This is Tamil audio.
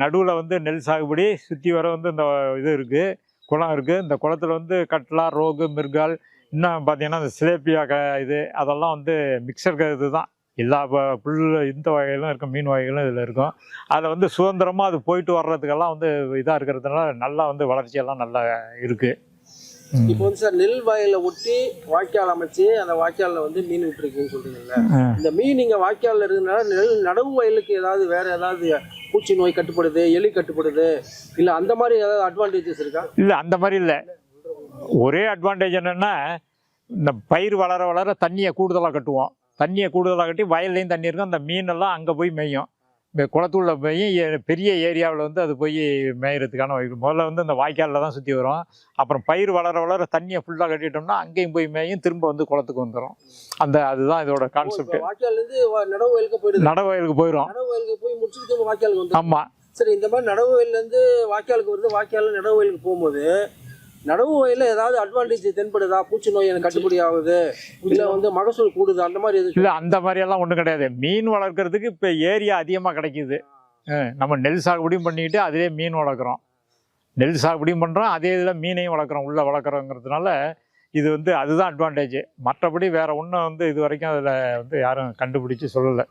நடுவில் வந்து நெல் சாகுபடி சுற்றி வர வந்து இந்த இது இருக்குது குளம் இருக்குது இந்த குளத்துல வந்து கட்லா ரோகு மிர்கால் இன்னும் பார்த்தீங்கன்னா இந்த சிலேப்பியா க இது அதெல்லாம் வந்து மிக்சர் இது தான் எல்லா புல் இந்த வகைகளும் இருக்கும் மீன் வகைகளும் இதில் இருக்கும். அதில் வந்து சுதந்திரமாக அது போயிட்டு வர்றதுக்கெல்லாம் வந்து இதாக இருக்கிறதுனால நல்லா வந்து வளர்ச்சியெல்லாம் நல்லா இருக்குது இப்போ வந்து சார் நெல் வயலை ஒட்டி வாய்க்கால் அமைச்சு அந்த வாய்க்காலில் வந்து மீன் விட்டுருக்கீங்கன்னு சொல்றீங்கல்ல. இந்த மீன் நீங்க வாய்க்காலில் இருக்கிறதுனால நெல் நடவு வயலுக்கு ஏதாவது வேற ஏதாவது பூச்சி நோய் கட்டுப்படுது எலி கட்டுப்படுது இல்லை அந்த மாதிரி ஏதாவது அட்வான்டேஜஸ் இருக்கா? இல்லை அந்த மாதிரி இல்லை. ஒரே அட்வான்டேஜ் என்னென்னா இந்த பயிர் வளர வளர தண்ணியை கூடுதலாக கட்டுவோம். தண்ணியை கூடுதலாக கட்டி வயல்லையும் தண்ணி இருக்கும் அந்த மீனெல்லாம் அங்கே போய் மேயும். குளத்துள்ள போய் பெரிய ஏரியாவில் வந்து அது போய் மேயறதுக்கான வாய்ப்பு. முதல்ல வந்து இந்த வாய்க்காலில் தான் சுற்றி வரும் அப்புறம் பயிர் வளர வளர தண்ணியை ஃபுல்லாக கட்டிட்டோம்னா அங்கேயும் போய் மேயும் திரும்ப வந்து குளத்துக்கு வந்துடும் அந்த அதுதான் இதோட கான்செப்ட் இப்போ வாய்க்கால்ல இருந்து வ- நடவு வயலுக்கு போயிடுது. நட வயலுக்கு போயிடும் ஆமாம் சரி இந்த மாதிரி நடவு வயல்ல இருந்து வாய்க்காலுக்கு வருது வாய்க்கால் நடவு வயலுக்கு போகும்போது நடவு வயல ஏதாவது அட்வான்டேஜ் தென்படுதா? பூச்சி நோய் எனக்கு கட்டுப்படி ஆகுது. இல்ல வந்து மகசூல் கூடுது? அந்த மாதிரி எதுவும் அந்த அந்த மாதிரியெல்லாம் ஒன்றும் கிடையாது. மீன் வளர்க்குறதுக்கு இப்போ ஏரியா அதிகமாக கிடைக்குது. நம்ம நெல் சாகுபடியும் பண்ணிக்கிட்டு அதிலே மீன் வளர்க்குறோம். நெல் சாகுபடியும் பண்ணுறோம் அதே இதில் மீனையும் வளர்க்குறோம் உள்ளே வளர்க்குறோங்கிறதுனால இது வந்து அதுதான் அட்வான்டேஜ் மற்றபடி வேறு ஒன்றும் வந்து இது வரைக்கும் அதில் வந்து யாரும் கண்டுபிடிச்சு சொல்லலை.